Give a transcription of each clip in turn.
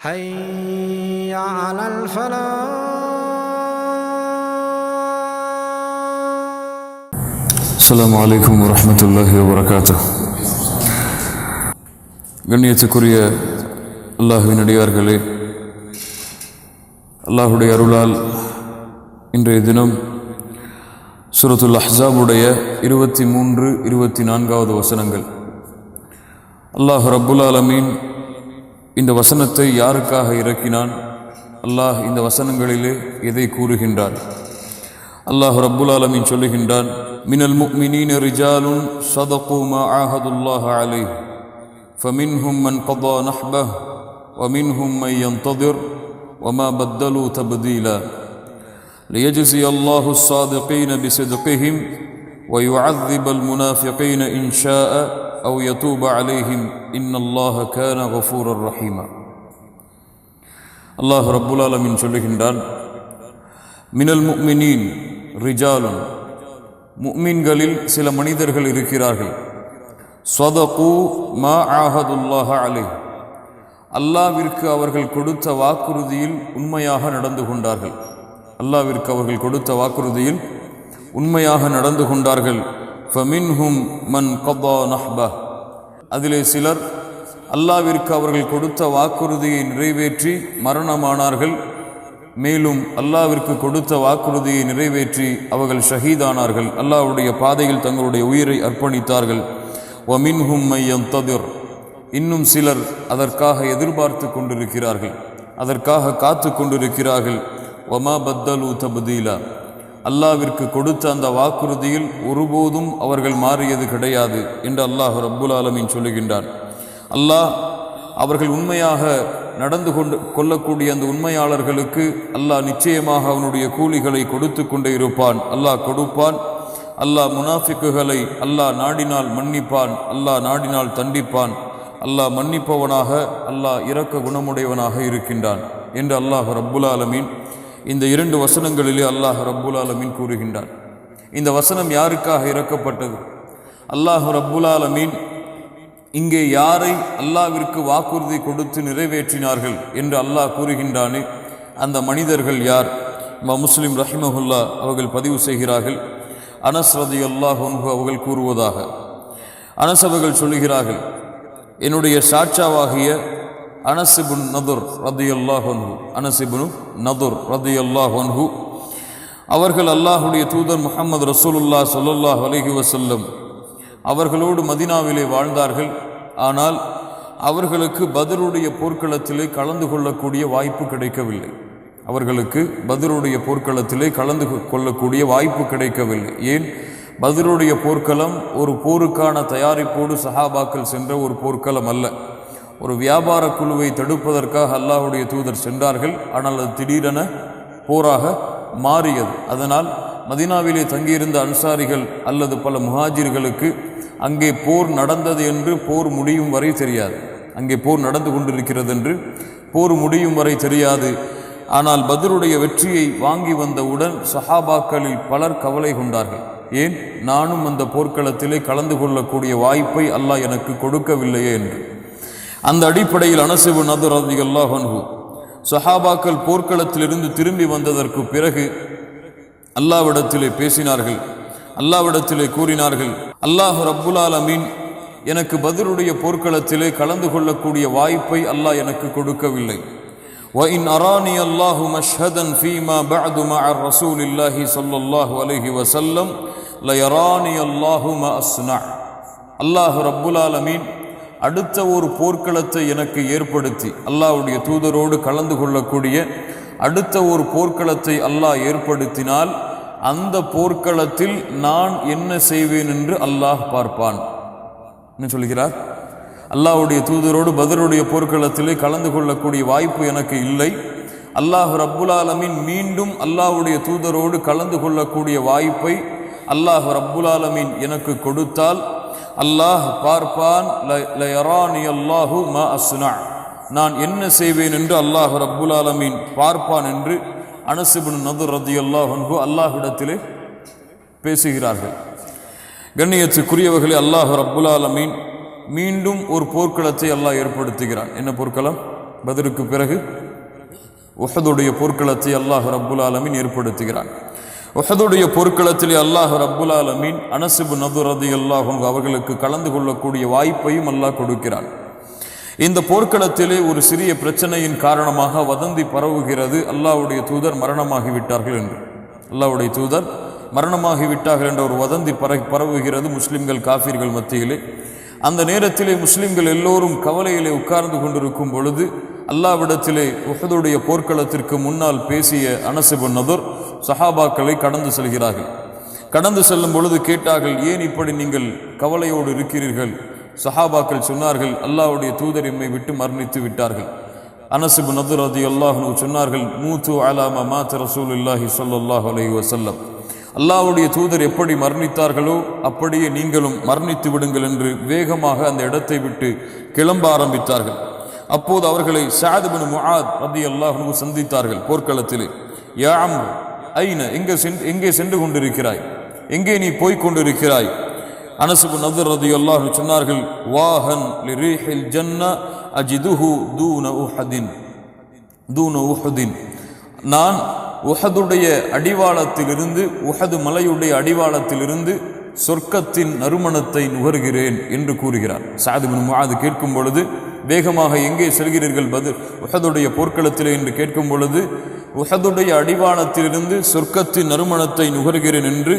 حي على الفلاح அஸ்ஸலாமு அலைக்கும் வரஹ்மத்துல்லாஹி வபரகாத்து கண்ணியத்துக்குரிய அல்லாஹுவின் அடியார்களே அல்லாஹுடைய அருளால் இன்றைய தினம் சூரத்துல் அஹ்ஸாபுடைய இருபத்தி மூன்று இருபத்தி நான்காவது வசனங்கள் அல்லாஹ் ரப்புல் ஆலமீன் இந்த வசனத்தை யாருக்காக இறக்கினான் அல்லாஹ் இந்த வசனங்களிலே எதை கூறுகின்றான் அல்லாஹ் ரப்புல் ஆலமீன் சொல்லுகின்றான் மினல் முஃமினீன ரிஜாலுன் சதகு மா ஆஹதுல்லாஹ அலைஹ் فمنهم من قضى نحبه ومنهم من ينتظر وما بدلوا تبديلا ليجزي الله الصادقين بصدقهم ويعذب المنافقين إن شاء أو يتوب عليهم إن الله كان غفورا رحيما الله رب العالمين சொல்லுகின்றான் மினல் முக்மினீன் ரிஜாலுன் முக்மின்களில் சில மனிதர்கள் இருக்கிறார்கள் சொதகு மா ஆஹதுல்லாஹ அலை அல்லாவிற்கு அவர்கள் கொடுத்த வாக்குறுதியில் உண்மையாக நடந்து கொண்டார்கள் அல்லாவிற்கு அவர்கள் கொடுத்த வாக்குறுதியில் உண்மையாக நடந்து கொண்டார்கள் ஃபமின்ஹும் மன் கபா நஹ்பா அதிலே சிலர் அல்லாவிற்கு அவர்கள் கொடுத்த வாக்குறுதியை நிறைவேற்றி மரணமானார்கள். மேலும் அல்லாவிற்கு கொடுத்த வாக்குறுதியை நிறைவேற்றி அவர்கள் ஷஹீதானார்கள். அல்லாஹ்வுடைய பாதையில் தங்களுடைய உயிரை அர்ப்பணித்தார்கள். ஒமின்ஹும் மையம் ததிர் இன்னும் சிலர் அதற்காக எதிர்பார்த்து கொண்டிருக்கிறார்கள். அதற்காக காத்து கொண்டிருக்கிறார்கள். ஒமா பத்தலு தபதீலா அல்லாவிற்கு கொடுத்த அந்த வாக்குறுதியில் ஒருபோதும் அவர்கள் மாறியது கிடையாது என்று அல்லாஹ் ரப்புல் ஆலமீன் சொல்லுகின்றான். அல்லாஹ் அவர்கள் உண்மையாக நடந்து கொண்டு கொள்ளக்கூடிய அந்த உண்மையாளர்களுக்கு அல்லாஹ் நிச்சயமாக அவனுடைய கூலிகளை கொடுத்து கொண்டே இருப்பான். அல்லாஹ் கொடுப்பான். அல்லாஹ் முனாஃபிக்குகளை அல்லாஹ் நாடினால் மன்னிப்பான். அல்லாஹ் நாடினால் தண்டிப்பான். அல்லாஹ் மன்னிப்பவனாக அல்லாஹ் இரக்க குணமுடையவனாக இருக்கின்றான் என்று அல்லாஹ் ரப்புல் ஆலமீன் இந்த இரண்டு வசனங்களிலே அல்லாஹ் ரப்புல் ஆலமீன் கூறுகின்றான். இந்த வசனம் யாருக்காக இறக்கப்பட்டது? அல்லாஹ் ரப்புல் ஆலமீன் இங்கே யாரை அல்லாவிற்கு வாக்குறுதி கொடுத்து நிறைவேற்றினார்கள் என்று அல்லாஹ் கூறுகின்றானே? அந்த மனிதர்கள் யார்? ம முஸ்லிம் ரஹிமஹுல்லா அவர்கள் பதிவு செய்கிறார்கள். அனஸ் ரதி அல்லாஹ் அவர்கள் கூறுவதாக. அனஸ் அவர்கள் சொல்லுகிறார்கள் என்னுடைய சாட்சாவாகிய அனசிபுன் நதுர் ரதி அனசிபுனு நதுர் ரதி அவர்கள் அல்லாஹுடைய தூதர் முகமது ரசூலுல்லா சொல்லுல்லாஹ் அலஹி வசல்லம் அவர்களோடு மதினாவிலே வாழ்ந்தார்கள். ஆனால் அவர்களுக்கு பதிலுடைய போர்க்களத்திலே கலந்து கொள்ளக்கூடிய வாய்ப்பு கிடைக்கவில்லை. அவர்களுக்கு பதிலுடைய போர்க்களத்திலே கலந்து கொள்ளக்கூடிய வாய்ப்பு கிடைக்கவில்லை. ஏன்? பதிலுடைய போர்க்களம் ஒரு போருக்கான தயாரிப்போடு சஹாபாக்கள் சென்ற ஒரு போர்க்களம் அல்ல. ஒரு வியாபார குழுவை தடுப்பதற்காக அல்லாஹுடைய தூதர் சென்றார்கள். ஆனால் அது திடீரென போராக மாறியது. அதனால் மதினாவிலே தங்கியிருந்த அன்சாரிகள் அல்லது பல முஹாஜிர்களுக்கு அங்கே போர் நடந்தது என்று போர் முடியும் வரை தெரியாது. அங்கே போர் நடந்து கொண்டிருக்கிறது என்று போர் முடியும் வரை தெரியாது. ஆனால் பதிலுடைய வெற்றியை வாங்கி வந்தவுடன் சஹாபாக்களில் பலர் கவலை கொண்டார்கள். ஏன்? நானும் அந்த போர்க்களத்திலே கலந்து கொள்ளக்கூடிய வாய்ப்பை அல்லாஹ் எனக்கு கொடுக்கவில்லையே என்று. அந்த அடிப்படையில் அனசிபு நதுர் ரதி அல்லாஹன்ஹு சஹாபாக்கள் போர்க்களத்திலிருந்து திரும்பி வந்ததற்கு பிறகு அல்லாவிடத்திலே பேசினார்கள் அல்லாவிடத்திலே கூறினார்கள் அல்லாஹ் ரப்புல் ஆலமீன் எனக்கு பதிலுடைய போர்க்களத்திலே கலந்து கொள்ளக்கூடிய வாய்ப்பை அல்லாஹ் எனக்கு கொடுக்கவில்லை وإن أراني الله مشهدا فيما بعد مع الرسول الله صلى الله عليه وسلم ليراني الله ما أصنع அல்லாஹ் ரப்புல் ஆலமீன் அடுத்த ஒரு போர்க்களத்தை எனக்கு ஏற்படுத்தி அல்லாஹ்வுடைய தூதரோடு கலந்து கொள்ளக்கூடிய அடுத்த ஒரு போர்க்களத்தை அல்லாஹ் ஏற்படுத்தினால் அந்த போர்க்களத்தில் நான் என்ன செய்வேன் என்று அல்லாஹ் பார்ப்பான். என்ன சொல்கிறார்? அல்லாஹுடைய தூதரோடு பதருடைய போர்க்களத்திலே கலந்து கொள்ளக்கூடிய வாய்ப்பு எனக்கு இல்லை. அல்லாஹ் ரப்புலாலமின் மீண்டும் அல்லாஹுடைய தூதரோடு கலந்து கொள்ளக்கூடிய வாய்ப்பை அல்லாஹ் ரப்புலாலமின் எனக்கு கொடுத்தால் அல்லாஹ் பார்ப்பான் அல்லாஹு மா அஸ்னா. நான் என்ன செய்வேன் என்று அல்லாஹ் ரப்புல் ஆலமீன் பார்ப்பான் என்று அனசுபின் நதுர் ரதி அல்லாஹன்கு அல்லாஹிடத்திலே பேசுகிறார்கள். கண்ணியத்துக்குரியவர்களே அல்லாஹ் ரப்புல் ஆலமீன் மீண்டும் ஒரு போர்க்களத்தை அல்லாஹ் ஏற்படுத்துகிறான். என்ன போர்க்களம்? பதிலுக்கு பிறகு உஹதுடைய போர்க்களத்தை அல்லாஹ் ரப்புல் ஆலமீன் ஏற்படுத்துகிறான். உஹதுடைய போர்க்களத்திலே அல்லாஹ் ரப்புல் ஆலமீன் அனசிபு நதுரதி அல்லாஹ் அவர்களுக்கு கலந்து கொள்ளக்கூடிய வாய்ப்பையும் அல்லாஹ் கொடுக்கிறான். இந்த போர்க்களத்திலே ஒரு சிறிய பிரச்சனையின் காரணமாக வதந்தி பரவுகிறது. அல்லாஹ்வுடைய தூதர் மரணமாகிவிட்டார்கள் என்று. அல்லாவுடைய தூதர் மரணமாகிவிட்டார்கள் என்ற ஒரு வதந்தி பர பரவுகிறது முஸ்லிம்கள் காஃபிர்கள் மத்தியிலே. அந்த நேரத்திலே முஸ்லிம்கள் எல்லோரும் கவலையிலே உட்கார்ந்து கொண்டிருக்கும் பொழுது அல்லாவிடத்திலே உஹதுடைய போர்க்களத்திற்கு முன்னால் பேசிய அனசுபு நதுர் சஹாபாக்களை கடந்து செல்கிறார்கள். கடந்து செல்லும் பொழுது கேட்டார்கள் ஏன் இப்படி நீங்கள் கவலையோடு இருக்கிறீர்கள்? சஹாபாக்கள் சொன்னார்கள் அல்லாவுடைய தூதர் எம்மை விட்டு மரணித்து விட்டார்கள். அனசிபு நதுர் ரதி அல்லாஹு சொன்னார்கள் மூத்து அலாமா மாத்த ரசூல் இல்லாஹி சொல்லாஹ் அலைஹி வசல்லம் அல்லாவுடைய தூதர் எப்படி மரணித்தார்களோ அப்படியே நீங்களும் மரணித்து விடுங்கள் என்று வேகமாக அந்த இடத்தை விட்டு கிளம்ப ஆரம்பித்தார்கள். அப்போது அவர்களை சாதுபின் முஹாத் ரதி அல்லாஹு சந்தித்தார்கள் போர்க்களத்திலே. யா ஐன எங்கே சென்று எங்கே சென்று கொண்டிருக்கிறாய்? எங்கே நீ போய்க் கொண்டிருக்கிறாய்? அனசுபு நதர் ரதி அல்லாஹ் சொன்னார்கள் வாஹன் லிரீஹில் ஜன்னா அஜிதுஹு தூன உஹதின். தூன உஹதின். நான் உஹதுடைய அடிவாளத்திலிருந்து உஹது மலையுடைய அடிவாளத்திலிருந்து சொர்க்கத்தின் நறுமணத்தை நுகர்கிறேன் என்று கூறுகிறார். சாதுபின் முஆது கேட்கும் பொழுது வேகமாக எங்கே செல்கிறீர்கள் பதில்? உஹதுடைய போர்க்களத்திலே என்று கேட்கும் பொழுது உஹதுடைய அடிவானத்திலிருந்து சொர்க்கத்தின் நறுமணத்தை நுகர்கிறேன் என்று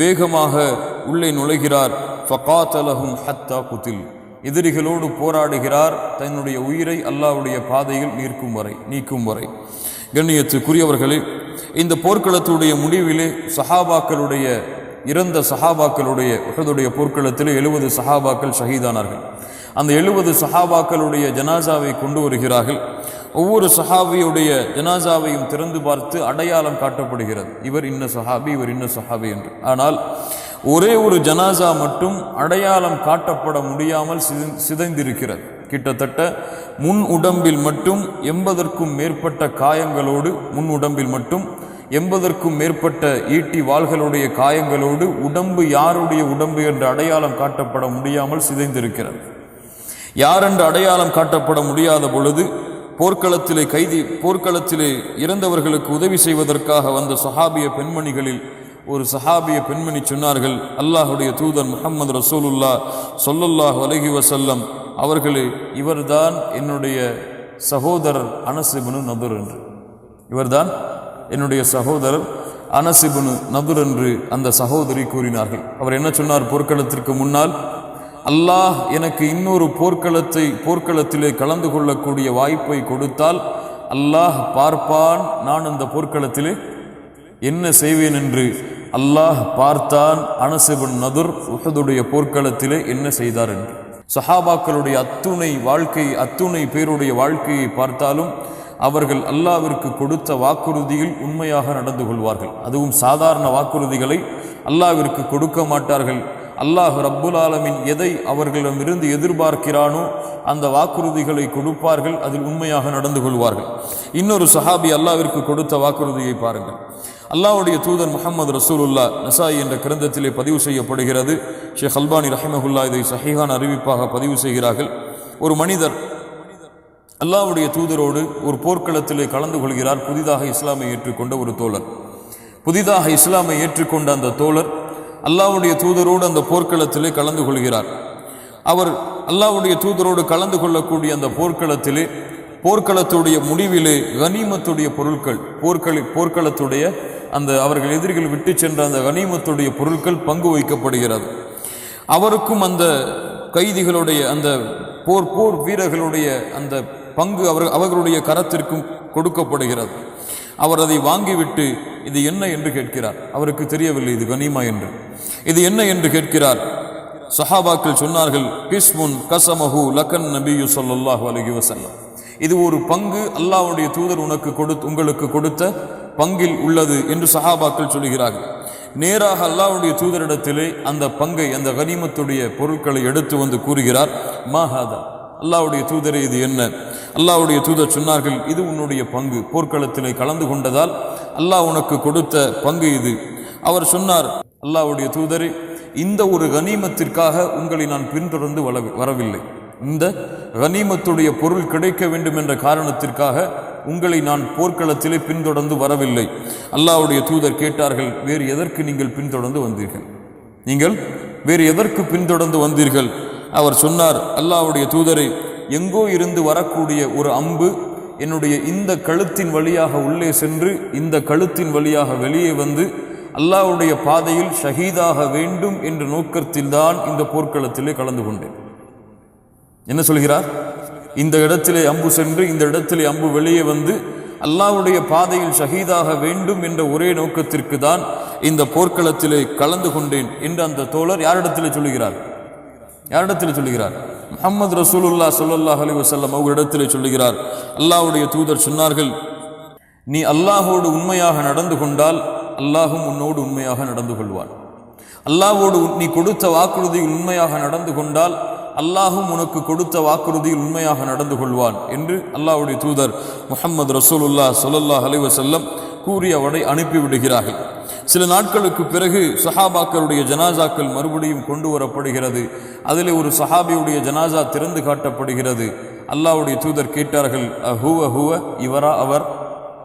வேகமாக உள்ளே நுழைகிறார். ஃபகாத்தலஹும் ஹத்தா குத்தில் எதிரிகளோடு போராடுகிறார். தன்னுடைய உயிரை அல்லாஹ்வுடைய பாதையில் நீர்க்கும் வரை நீக்கும் வரை. கண்ணியத்துக்குரியவர்களே இந்த போர்க்களத்துடைய முடிவிலே சஹாபாக்களுடைய இறந்த சஹாபாக்களுடைய உஹதுடைய போர்க்களத்திலே எழுபது சஹாபாக்கள் ஷஹீதானார்கள். அந்த எழுபது சஹாபாக்களுடைய ஜனாசாவை கொண்டு வருகிறார்கள். ஒவ்வொரு சஹாபியுடைய ஜனாசாவையும் திறந்து பார்த்து அடையாளம் காட்டப்படுகிறது. இவர் இன்ன சஹாபி இவர் இன்ன சஹாபி என்று. ஆனால் ஒரே ஒரு ஜனாசா மட்டும் அடையாளம் காட்டப்பட முடியாமல் சிதைந்திருக்கிறது. கிட்டத்தட்ட முன் உடம்பில் மட்டும் எண்பதற்கும் மேற்பட்ட காயங்களோடு முன் உடம்பில் மட்டும் எண்பதற்கும் மேற்பட்ட ஈட்டி வாள்களுடைய காயங்களோடு உடம்பு யாருடைய உடம்பு என்று அடையாளம் காட்டப்பட முடியாமல் சிதைந்திருக்கிறது. யாரென்று அடையாளம் காட்டப்பட முடியாத பொழுது போர்க்களத்திலே கைதி போர்க்களத்திலே இறந்தவர்களுக்கு உதவி செய்வதற்காக வந்த சஹாபிய பெண்மணிகளில் ஒரு சஹாபிய பெண்மணி சொன்னார்கள் அல்லாஹுடைய தூதர் முகமது ரசூலுல்லா சொல்லுல்லாஹ் அலஹி வசல்லம் அவர்களே இவர்தான் என்னுடைய சகோதரர் அனசிபனு நதுர் என்று. இவர்தான் என்னுடைய சகோதரர் அனசிபனு நதுர் என்று அந்த சகோதரி கூறினார்கள். அவர் என்ன சொன்னார்? போர்க்களத்திற்கு முன்னால் அல்லாஹ் எனக்கு இன்னொரு போர்க்களத்தை போர்க்களத்திலே கலந்து கொள்ளக்கூடிய வாய்ப்பை கொடுத்தால் அல்லாஹ் பார்ப்பான் நான் அந்த போர்க்களத்திலே என்ன செய்வேன் என்று அல்லாஹ் பார்த்தான். அனசிபன் நதுர் உஹதுடைய போர்க்களத்திலே என்ன செய்தார் என்று. சஹாபாக்களுடைய அத்துணை வாழ்க்கை அத்துணை பேருடைய வாழ்க்கையை பார்த்தாலும் அவர்கள் அல்லாவிற்கு கொடுத்த வாக்குறுதியில் உண்மையாக நடந்து கொள்வார்கள். அதுவும் சாதாரண வாக்குறுதிகளை அல்லாவிற்கு கொடுக்க மாட்டார்கள். அல்லாஹ் ரப்புல் ஆலமின் எதை அவர்களிடமிருந்து எதிர்பார்க்கிறானோ அந்த வாக்குறுதிகளை கொடுப்பார்கள். அதில் உண்மையாக நடந்து கொள்வார்கள். இன்னொரு சஹாபி அல்லாவிற்கு கொடுத்த வாக்குறுதியை பாருங்கள். அல்லாவுடைய தூதர் முகமது ரசூலுல்லா நசாய் என்ற கிரந்தத்திலே பதிவு செய்யப்படுகிறது. ஷேக் அல்பானி ரஹிமஹுல்லா இதை சஹீஹான அறிவிப்பாக பதிவு செய்கிறார்கள். ஒரு மனிதர் அல்லாவுடைய தூதரோடு ஒரு போர்க்களத்திலே கலந்து கொள்கிறார். புதிதாக இஸ்லாமை ஏற்றுக்கொண்ட ஒரு தோழர். புதிதாக இஸ்லாமை ஏற்றுக்கொண்ட அந்த தோழர் அல்லாவுடைய தூதரோடு அந்த போர்க்களத்திலே கலந்து கொள்கிறார். அவர் அல்லாஹ்வுடைய தூதரோடு கலந்து கொள்ளக்கூடிய அந்த போர்க்களத்திலே போர்க்களத்துடைய முடிவிலே கனிமத்துடைய பொருட்கள் போர்க்களி போர்க்களத்துடைய அந்த அவர்கள் எதிரிகள் விட்டு சென்ற அந்த கனிமத்துடைய பொருட்கள் பங்கு வைக்கப்படுகிறது அவருக்கும் அந்த கைதிகளுடைய அந்த போர் போர் வீரர்களுடைய அந்த பங்கு அவர் அவர்களுடைய கரத்திற்கும் கொடுக்கப்படுகிறது. அவர் அதை வாங்கிவிட்டு இது என்ன என்று கேட்கிறார். அவருக்கு தெரியவில்லை இது கனிமா என்று. இது என்ன என்று கேட்கிறார். சஹாபாக்கள் சொன்னார்கள் கிஸ்முன் கசமஹு லக்கன் நபியு சொல்லல்லாஹு அலைஹி வசல்லம் இது ஒரு பங்கு அல்லாவுடைய தூதர் உனக்கு கொடுத்து உங்களுக்கு கொடுத்த பங்கில் உள்ளது என்று சஹாபாக்கள் சொல்கிறார்கள். நேராக அல்லாஹ்வுடைய தூதரிடத்திலே அந்த பங்கை அந்த கனிமத்துடைய பொருட்களை எடுத்து வந்து கூறுகிறார் மாஹாதா அல்லாவுடைய தூதரே இது என்ன? அல்லாவுடைய தூதர் சொன்னார்கள் இது உன்னுடைய பங்கு. போர்க்களத்திலே கலந்து கொண்டதால் அல்லாஹ் உனக்கு கொடுத்த பங்கு இது. அவர் சொன்னார் அல்லாவுடைய தூதரே இந்த ஒரு கனிமத்திற்காக உங்களை நான் பின்தொடர்ந்து வள- வரவில்லை. இந்த கனிமத்துடைய பொருள் கிடைக்க வேண்டும் என்ற காரணத்திற்காக உங்களை நான் போர்க்களத்திலே பின்தொடர்ந்து வரவில்லை. அல்லாவுடைய தூதர் கேட்டார்கள் வேறு எதற்கு நீங்கள் பின்தொடர்ந்து வந்தீர்கள்? நீங்கள் வேறு எதற்கு பின்தொடர்ந்து வந்தீர்கள்? அவர் சொன்னார் அல்லாவுடைய தூதரை எங்கோ இருந்து வரக்கூடிய ஒரு அம்பு என்னுடைய இந்த கழுத்தின் வழியாக உள்ளே சென்று இந்த கழுத்தின் வழியாக வெளியே வந்து அல்லாவுடைய பாதையில் ஷஹீதாக வேண்டும் என்ற நோக்கத்தில்தான் இந்த போர்க்களத்திலே கலந்து கொண்டேன். என்ன சொல்கிறார்? இந்த இடத்திலே அம்பு சென்று இந்த இடத்திலே அம்பு வெளியே வந்து அல்லாவுடைய பாதையில் ஷஹீதாக வேண்டும் என்ற ஒரே நோக்கத்திற்கு தான் இந்த போர்க்களத்திலே கலந்து கொண்டேன் என்று அந்த தோழர் யாரிடத்திலே சொல்கிறார் யாரிடத்தில் சொல்லுகிறார்? முகமது ரசூலுல்லா ஸல்லல்லாஹு அலி வசல்லம் அவரிடத்திலே சொல்லுகிறார். அல்லாஹுடைய தூதர் சொன்னார்கள் நீ அல்லாஹோடு உண்மையாக நடந்து கொண்டால் அல்லாஹும் உன்னோடு உண்மையாக நடந்து கொள்வான். அல்லாஹோடு நீ கொடுத்த வாக்குறுதியில் உண்மையாக நடந்து கொண்டால் அல்லாஹும் உனக்கு கொடுத்த வாக்குறுதியில் உண்மையாக நடந்து கொள்வான் என்று அல்லாஹுடைய தூதர் முகமது ரசூலுல்லா சொல்லல்லாஹ் அலி வசல்லம் கூறி அவனை அனுப்பிவிடுகிறார்கள். சில நாட்களுக்கு பிறகு சஹாபாக்களுடைய ஜனாசாக்கள் மறுபடியும் கொண்டு வரப்படுகிறது. அதில் ஒரு சஹாபியுடைய ஜனாசா திறந்து காட்டப்படுகிறது. அல்லாஹ்வுடைய தூதர் கேட்டார்கள் ஹுவ ஹுவ இவரா அவர்?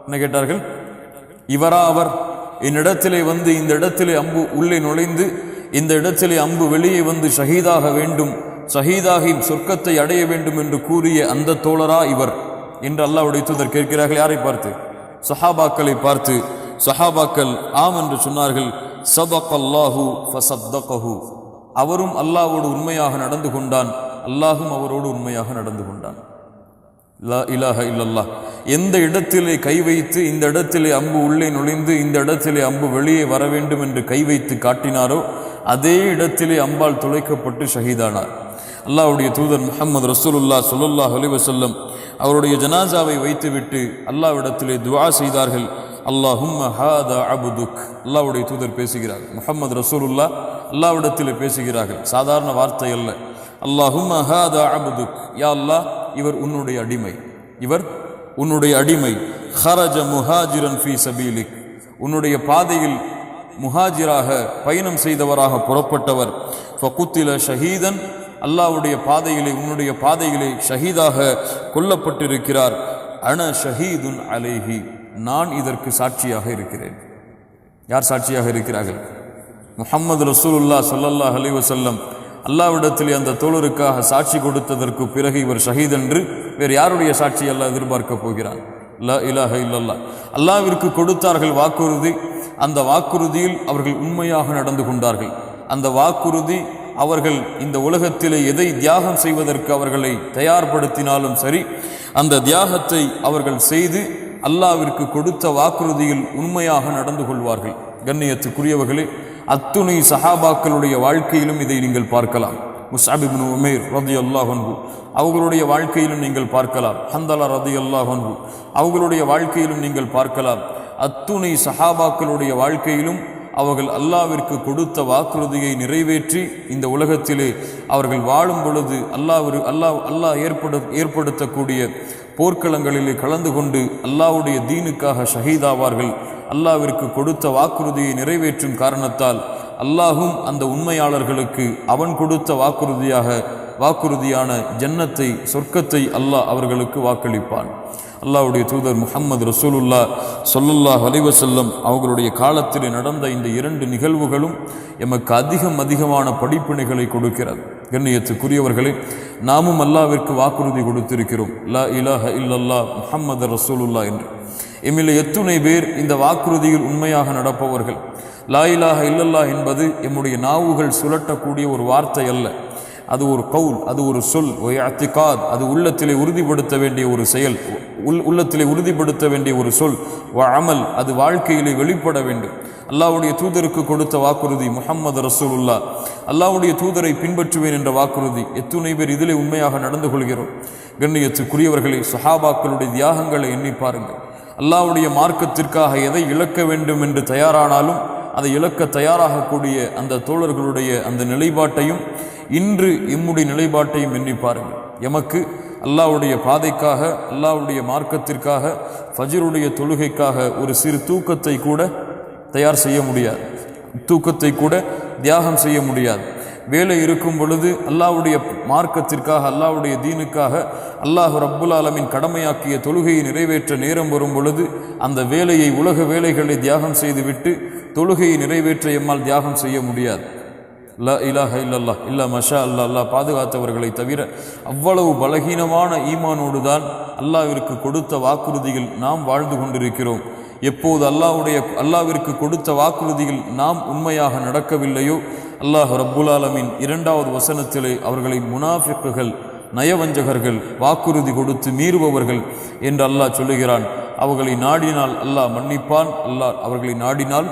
என்ன கேட்டார்கள்? இவரா அவர். என்னிடத்திலே வந்து இந்த இடத்திலே அம்பு உள்ளே நுழைந்து இந்த இடத்திலே அம்பு வெளியே வந்து ஷஹீதாக வேண்டும் ஷஹீதாகி சொர்க்கத்தை அடைய வேண்டும் என்று கூறிய அந்த தோழரா இவர். என்று அல்லாவுடைய தூதர் கேட்கிறார்கள் யாரை பார்த்து? சஹாபாக்களை பார்த்து சஹாபாக்கள் ஆம் என்று சொன்னார்கள் சதகல்லாஹு ஃபசத்தகஹு. அவரும் அல்லாவோடு உண்மையாக நடந்து கொண்டான் அல்லாஹும் அவரோடு உண்மையாக நடந்து கொண்டான். லா இலாஹ இல்லல்லா எந்த இடத்திலே கை வைத்து இந்த இடத்திலே அம்பு உள்ளே நுழைந்து இந்த இடத்திலே அம்பு வெளியே வர வேண்டும் என்று கை வைத்து காட்டினாரோ அதே இடத்திலே அம்பால் துளைக்கப்பட்டு ஷஹீதானார். அல்லாவுடைய தூதர் முகமது ரசூலுல்லா சொல்லுல்லா அலைஹி வஸல்லம் அவருடைய ஜனாசாவை வைத்துவிட்டு அல்லாவிடத்திலே துவா செய்தார்கள். அல்லாஹும் ஹாதா அபுதுக் அல்லாஹ்வுடைய தூதர் பேசுகிறார் முகமது ரசூலுல்லா அல்லாவிடத்தில் பேசுகிறார்கள். சாதாரண வார்த்தை அல்ல. அல்லாஹும் ஹாதா அபுதுக் யா அல்லாஹ் இவர் உன்னுடைய அடிமை. இவர் உன்னுடைய அடிமை. ஹரஜ முஹாஜிரன் ஃபி சபீலிக். உன்னுடைய பாதையில் முஹாஜிராக பயணம் செய்தவராக புறப்பட்டவர். ஃபகுத்தில ஷஹீதன். அல்லாஹ்வுடைய பாதையிலே உன்னுடைய பாதையிலே ஷஹீதாக கொல்லப்பட்டிருக்கிறார். அன ஷஹீதுன் அலைஹி. நான் இதற்கு சாட்சியாக இருக்கிறேன். யார் சாட்சியாக இருக்கிறார்கள்? முஹம்மது ரசூலுல்லா ஸல்லல்லாஹு அலி வசல்லம் அல்லாவிடத்தில் அந்த தோழருக்காக சாட்சி கொடுத்ததற்கு பிறகு இவர் ஷஹீத் என்று வேறு யாருடைய சாட்சி அல்லாஹ் எதிர்பார்க்கப் போகிறான்? லா இலாஹ இல்லல்லா அல்லாவிற்கு கொடுத்தார்கள் வாக்குறுதி. அந்த வாக்குறுதியில் அவர்கள் உண்மையாக நடந்து கொண்டார்கள். அந்த வாக்குறுதி அவர்கள் இந்த உலகத்திலே எதை தியாகம் செய்வதற்கு அவர்களை தயார்படுத்தினாலும் சரி அந்த தியாகத்தை அவர்கள் செய்து அல்லாவிற்கு கொடுத்த வாக்குறுதியில் உண்மையாக நடந்து கொள்வார்கள். கண்ணியத்துக்குரியவர்களே அத்துணை சஹாபாக்களுடைய வாழ்க்கையிலும் இதை நீங்கள் பார்க்கலாம். முசாபிபின் உமேர் ரதி அல்லாஹன்ஹு அவர்களுடைய வாழ்க்கையிலும் நீங்கள் பார்க்கலாம். ஹந்தலா ரதி அல்லாஹன்ஹு அவர்களுடைய வாழ்க்கையிலும் நீங்கள் பார்க்கலாம். அத்துணை சஹாபாக்களுடைய வாழ்க்கையிலும் அவர்கள் அல்லாவிற்கு கொடுத்த வாக்குறுதியை நிறைவேற்றி இந்த உலகத்திலே அவர்கள் வாழும் பொழுது அல்லாவிற்கு அல்லாஹ் அல்லாஹ் ஏற்படு ஏற்படுத்தக்கூடிய போர்க்களங்களிலே கலந்து கொண்டு அல்லாவுடைய தீனுக்காக ஷஹீதாவார்கள் அல்லாவிற்கு கொடுத்த வாக்குறுதியை நிறைவேற்றும் காரணத்தால் அல்லாஹும் அந்த உண்மையாளர்களுக்கு அவன் கொடுத்த வாக்குறுதியாக வாக்குறுதியான ஜன்னத்தை சொர்க்கத்தை அல்லாஹ் அவர்களுக்கு வாக்களிப்பான். அல்லாவுடைய தூதர் முகமது ரசூலுல்லா சொல்லுல்லா வலிவசல்லம் அவர்களுடைய காலத்தில் நடந்த இந்த இரண்டு நிகழ்வுகளும் எமக்கு அதிகம் அதிகமான படிப்பினைகளை கொடுக்கிறது. கண்ணியத்துக்குரியவர்களே நாமும் அல்லாவிற்கு வாக்குறுதி கொடுத்திருக்கிறோம். லா இலாஹ இல்லல்லா முஹம்மது ரசூலுல்லா என்று. எம்மில் எத்துணை பேர் இந்த வாக்குறுதியில் உண்மையாக நடப்பவர்கள். லா இலாஹ இல்லல்லா என்பது எம்முடைய நாவுகள் சுழட்டக்கூடிய ஒரு வார்த்தை அல்ல. அது ஒரு கவுல் அது ஒரு சொல் அத்திகாத் அது உள்ளத்திலே உறுதிப்படுத்த வேண்டிய ஒரு செயல் உள் உள்ளத்திலே உறுதிப்படுத்த வேண்டிய ஒரு சொல் அமல் அது வாழ்க்கையிலே வெளிப்பட வேண்டும். அல்லாவுடைய தூதருக்கு கொடுத்த வாக்குறுதி முஹம்மது ரசூலுல்லா அல்லாவுடைய தூதரை பின்பற்றுவேன் என்ற வாக்குறுதி எத்துணை பேர் இதிலே உண்மையாக நடந்து கொள்கிறோம். கண்ணியத்துக்குரியவர்களே சஹாபாக்களுடைய தியாகங்களை எண்ணி பாருங்கள். அல்லாவுடைய மார்க்கத்திற்காக எதை இழக்க வேண்டும் என்று தயாரானாலும் அதை இழக்க தயாராகக்கூடிய அந்த தோழர்களுடைய அந்த நிலைப்பாட்டையும் இன்று எம்முடைய நிலைப்பாட்டையும் எண்ணி பாருங்கள். எமக்கு அல்லாவுடைய பாதைக்காக அல்லாஹ்வுடைய மார்க்கத்திற்காக ஃபஜருடைய தொழுகைக்காக ஒரு சிறு தூக்கத்தை கூட தயார் செய்ய முடியாது. தூக்கத்தை கூட தியாகம் செய்ய முடியாது. வேலை இருக்கும் பொழுது அல்லாவுடைய மார்க்கத்திற்காக அல்லாவுடைய தீனுக்காக அல்லாஹ் ரப்புல் ஆலமின் கடமையாக்கிய தொழுகையை நிறைவேற்ற நேரம் வரும் பொழுது அந்த வேலையை உலக வேலைகளை தியாகம் செய்துவிட்டு தொழுகையை நிறைவேற்ற எம்மால் தியாகம் செய்ய முடியாது. லா இலாஹ இல்லல்லா இல்லா மஷா அல்லா. அல்லா பாதுகாத்தவர்களை தவிர அவ்வளவு பலகீனமான ஈமானோடு தான் அல்லாவிற்கு கொடுத்த வாக்குறுதிகள் நாம் வாழ்ந்து கொண்டிருக்கிறோம். எப்போது அல்லாஹுடைய அல்லாவிற்கு கொடுத்த வாக்குறுதியில் நாம் உண்மையாக நடக்கவில்லையோ? அல்லாஹ் ரப்புலாலமின் இரண்டாவது வசனத்திலே அவர்களை முனாஃபிக்குகள் நயவஞ்சகர்கள் வாக்குறுதி கொடுத்து மீறுபவர்கள் என்று அல்லாஹ் சொல்லுகிறான். அவர்களை நாடினால் அல்லாஹ் மன்னிப்பான் அல்லாஹ் அவர்களை நாடினால்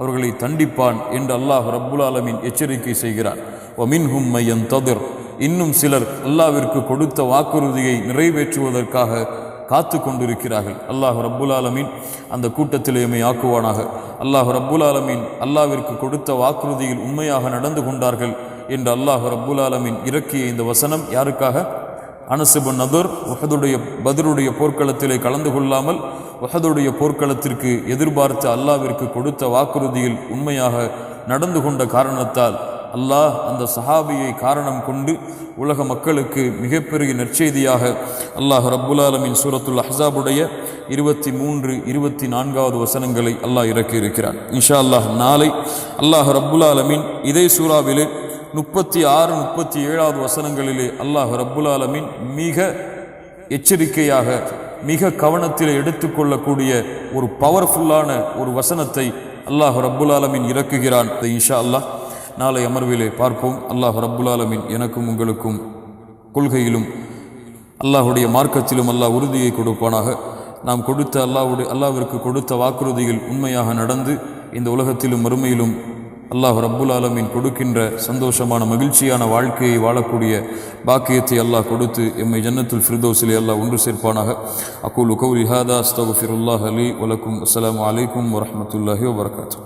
அவர்களை தண்டிப்பான் என்று அல்லாஹ் ரப்புலாலமின் எச்சரிக்கை செய்கிறான். ஒமின்ஹும் மையன் ததிர். இன்னும் சிலர் அல்லாவிற்கு கொடுத்த வாக்குறுதியை நிறைவேற்றுவதற்காக காத்து கொண்டிருக்கிறார்கள் அல்லாஹ் ரப்புல் ஆலமீன் அந்த கூட்டத்தில் எம்மை ஆக்குவானாக. அல்லாஹ் ரப்புல் ஆலமீன் அல்லாவிற்கு கொடுத்த வாக்குறுதியில் உண்மையாக நடந்து கொண்டார்கள் என்று அல்லாஹ் ரப்புல் ஆலமீன் இறக்கிய இந்த வசனம் யாருக்காக? அனசுபன் நதுர் உஹதுடைய பதிலுடைய போர்க்களத்திலே கலந்து கொள்ளாமல் உஹதுடைய போர்க்களத்திற்கு எதிர்பார்த்த அல்லாவிற்கு கொடுத்த வாக்குறுதியில் உண்மையாக நடந்து கொண்ட காரணத்தால் அல்லாஹ் அந்த சஹாபியை காரணம் கொண்டு உலக மக்களுக்கு மிகப்பெரிய நற்செய்தியாக அல்லாஹ் ரப்புலாலமின் சூரத்துல் அஹாபுடைய இருபத்தி மூன்று இருபத்தி நான்காவது வசனங்களை அல்லாஹ் இறக்கியிருக்கிறான். இன்ஷா அல்லாஹ் நாளை அல்லாஹ் ரப்புலாலமின் இதே சூறாவிலே முப்பத்தி ஆறு முப்பத்தி ஏழாவது வசனங்களிலே அல்லாஹ் ரப்புலாலமின் மிக எச்சரிக்கையாக மிக கவனத்தில் எடுத்துக்கொள்ளக்கூடிய ஒரு பவர்ஃபுல்லான ஒரு வசனத்தை அல்லாஹ் ரப்புல் ஆலமின் இறக்குகிறான். இன்ஷா அல்லாஹ் நாளை அமர்விலே பார்ப்போம். அல்லாஹ் ரப்புல்லாலமின் எனக்கும் உங்களுக்கும் கொள்கையிலும் அல்லாஹுடைய மார்க்கத்திலும் அல்லாஹ் உறுதியை கொடுப்பானாக. நாம் கொடுத்த அல்லாஹுடைய அல்லாவிற்கு கொடுத்த வாக்குறுதிகள் உண்மையாக நடந்து இந்த உலகத்திலும் மறுமையிலும் அல்லாஹ் ரப்புல் ஆலமின் கொடுக்கின்ற சந்தோஷமான மகிழ்ச்சியான வாழ்க்கையை வாழக்கூடிய பாக்கியத்தை அல்லாஹ் கொடுத்து எம்மை ஜன்னத்துல் ஃபிர்தோஸிலே அல்லாஹ் ஒன்று சேர்ப்பானாக. அக்கூல் உகவுல் ஹாதா அஸ்தகுஃபிருல்லாஹ் அலி வலக்கும். அஸ்லாம் அலைக்கும் வரமத்துல்லாஹி வபரகாத்து